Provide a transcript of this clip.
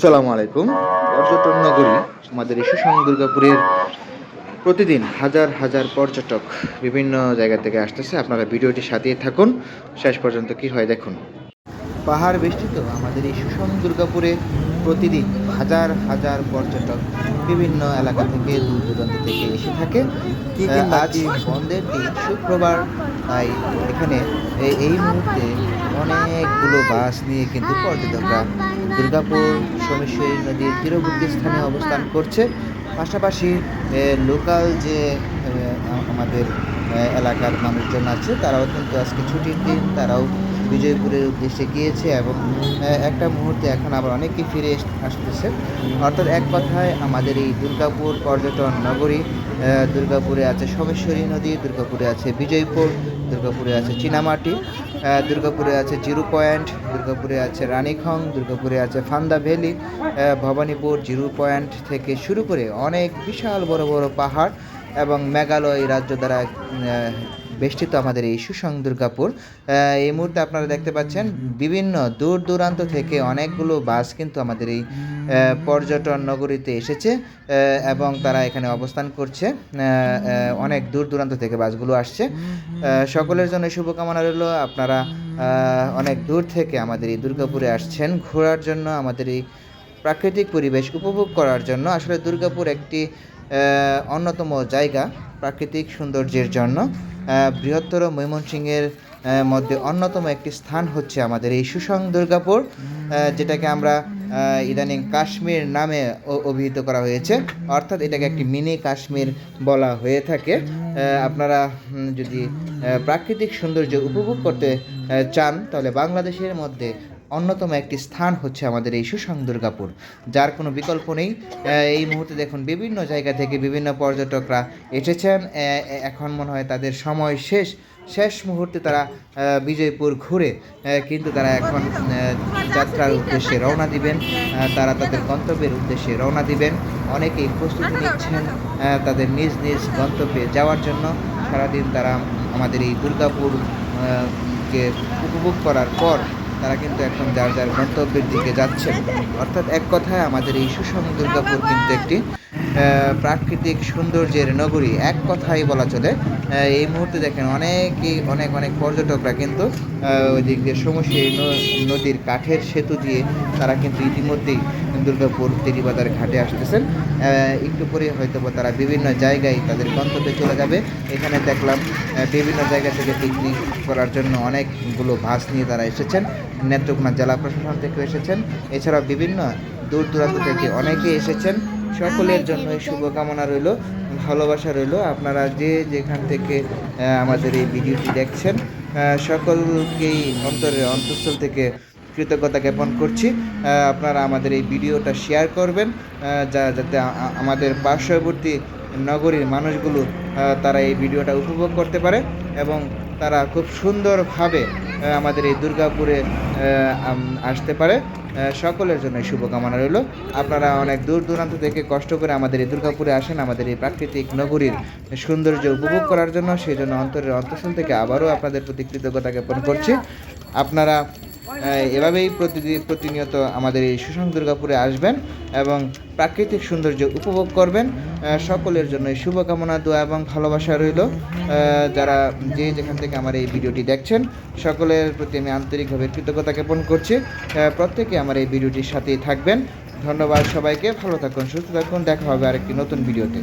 সালামু আলাইকুম। পর্যটন নগরী, আমাদের ইস্যুসং দুর্গাপুরের প্রতিদিন হাজার হাজার পর্যটক বিভিন্ন জায়গা থেকে আসতেছে। আপনারা ভিডিওটি সাথিয়ে থাকুন। শেষ পর্যন্ত কি হয় দেখুন। পাহাড় বেষ্টিত আমাদের সুষম দুর্গাপুরে প্রতিদিন হাজার হাজার পর্যটক বিভিন্ন এলাকা থেকে দূর দূরান্ত থেকে এসে থাকে। আজ বন্ধের দিন শুক্রবার তাই এখানে এই মুহূর্তে অনেকগুলো বাস নিয়ে কিন্তু পর্যটকরা দুর্গাপুর সোমেশ্বরী নদীর তীরবর্তী স্থানে অবস্থান করছে। পাশাপাশি লোকাল যে আমাদের এলাকার মানুষজন আছে তারাও কিন্তু আজকে ছুটির দিন তারাও বিজয়পুরের উদ্দেশ্যে গিয়েছে এবং একটা মুহূর্তে এখন আবার অনেকে ফিরে আসতেছে। অর্থাৎ এক কথায় আমাদের এই দুর্গাপুর পর্যটন নগরী দুর্গাপুরে আছে সোমেশ্বরী নদী, দুর্গাপুরে আছে বিজয়পুর, দুর্গাপুরে আছে চীনামাটি দুর্গাপুরে আছে জিরো পয়েন্ট, দুর্গাপুরে আছে রানীখং, দুর্গাপুরে আছে Phanda valley Bhabanipur zero point থেকে শুরু করে অনেক বিশাল বড় বড় পাহাড় এবং মেঘালয় রাজ্য দ্বারা বেষ্টিত আমাদের এই সুসং দুর্গাপুর। এই মুহূর্তে আপনারা দেখতে পাচ্ছেন বিভিন্ন দূর দূরান্ত থেকে অনেকগুলো বাস কিন্তু আমাদের এই পর্যটন নগরীতে এসেছে এবং তারা এখানে অবস্থান করছে। অনেক দূর দূরান্ত থেকে বাসগুলো আসছে। সকলের জন্য শুভকামনা রইল। আপনারা অনেক দূর থেকে আমাদের এই দুর্গাপুরে আসছেন। ঘোরার জন্য আমাদের এই প্রাকৃতিক পরিবেশ উপভোগ করার জন্য আসলে দুর্গাপুর একটি অন্যতম জায়গা প্রাকৃতিক সৌন্দর্যের জন্য। বৃহত্তর ময়মনসিংহের মধ্যে অন্যতম একটি স্থান হচ্ছে আমাদের এই সুসং দুর্গাপুর যেটাকে আমরা ইদানিং কাশ্মীর নামে অভিহিত করা হয়েছে। অর্থাৎ এটাকে একটি মিনি কাশ্মীর বলা হয়ে থাকে। আপনারা যদি প্রাকৃতিক সৌন্দর্য উপভোগ করতে চান, তাহলে বাংলাদেশের মধ্যে অন্যতম একটি স্থান হচ্ছে আমাদের এই সুসং দুর্গাপুর, যার কোনো বিকল্প নেই। এই মুহূর্তে দেখুন, বিভিন্ন জায়গা থেকে বিভিন্ন পর্যটকরা এসেছেন। এখন মনে হয় তাদের সময় শেষ। শেষ মুহূর্তে তারা বিজয়পুর ঘুরে কিন্তু তারা এখন যাত্রার উদ্দেশ্যে রওনা দিবেন। তারা তাদের গন্তব্যের উদ্দেশ্যে রওনা দিবেন। অনেকেই প্রস্তুতি নিচ্ছেন তাদের নিজ নিজ গন্তব্যে যাওয়ার জন্য। সারাদিন তারা আমাদের এই দুর্গাপুর কে উপভোগ করার পর তারা কিন্তু এখন যার যার গন্তব্যের দিকে যাচ্ছে অর্থাৎ এক কথায় আমাদের এই সুষম দুর্গাপুর কিন্তু একটি প্রাকৃতিক সৌন্দর্যের নগরী। এক কথাই বলা চলে এই মুহূর্তে দেখেন অনেকই অনেক অনেক পর্যটকরা কিন্তু ওই দিক দিয়ে সমস্যা নদীর কাঠের সেতু দিয়ে তারা কিন্তু ইতিমধ্যেই দুর্গাপুর তেরিবাজার ঘাটে আসতেছেন। একটু পরে হয়তো তারা বিভিন্ন জায়গায় তাদের গন্তব্যে চলে যাবে। এখানে দেখলাম বিভিন্ন জায়গা থেকে পিকনিক করার জন্য অনেকগুলো বাস নিয়ে তারা এসেছেন। নেত্রকোনা জেলা প্রশাসন থেকে এসেছেন। এছাড়াও বিভিন্ন দূর দূরান্ত থেকে অনেকে এসেছেন। সকলের জন্য এই শুভকামনা রইল, ভালোবাসা রইল। আপনারা যে যেখান থেকে আমাদের এই ভিডিওটি দেখছেন সকলকেই অন্তরের অন্তঃস্থল থেকে কৃতজ্ঞতা জ্ঞাপন করছি। আপনারা আমাদের এই ভিডিওটা শেয়ার করবেন যা যাতে আমাদের পার্শ্ববর্তী নগরীর মানুষগুলো তারা এই ভিডিওটা উপভোগ করতে পারে এবং তারা খুব সুন্দরভাবে আমাদের এই দুর্গাপুরে আসতে পারে। সকলের জন্য শুভকামনা রইল। আপনারা অনেক দূর দূরান্ত থেকে কষ্ট করে আমাদের এই দুর্গাপুরে আসেন, আমাদের এই প্রাকৃতিক নগরীর সৌন্দর্য উপভোগ করার জন্য। সেই জন্য অন্তরের অন্তঃসন থেকে আবারও আপনাদের প্রতি কৃতজ্ঞতা জ্ঞাপন করছি। আপনারা এভাবেই প্রতিদিন প্রতিনিয়ত আমাদের এই সুসং দুর্গাপুরে আসবেন এবং প্রাকৃতিক সৌন্দর্য উপভোগ করবেন। সকলের জন্য শুভকামনা, দোয়া এবং ভালোবাসা রইল। যারা যে যেখান থেকে আমার এই ভিডিওটি দেখছেন, সকলের প্রতি আমি আন্তরিকভাবে কৃতজ্ঞতা জ্ঞাপন করছি। প্রত্যেকে আমার এই ভিডিওটির সাথেই থাকবেন। ধন্যবাদ সবাইকে। ভালো থাকুন, সুস্থ থাকুন। দেখা হবে আরেকটি নতুন ভিডিওতে।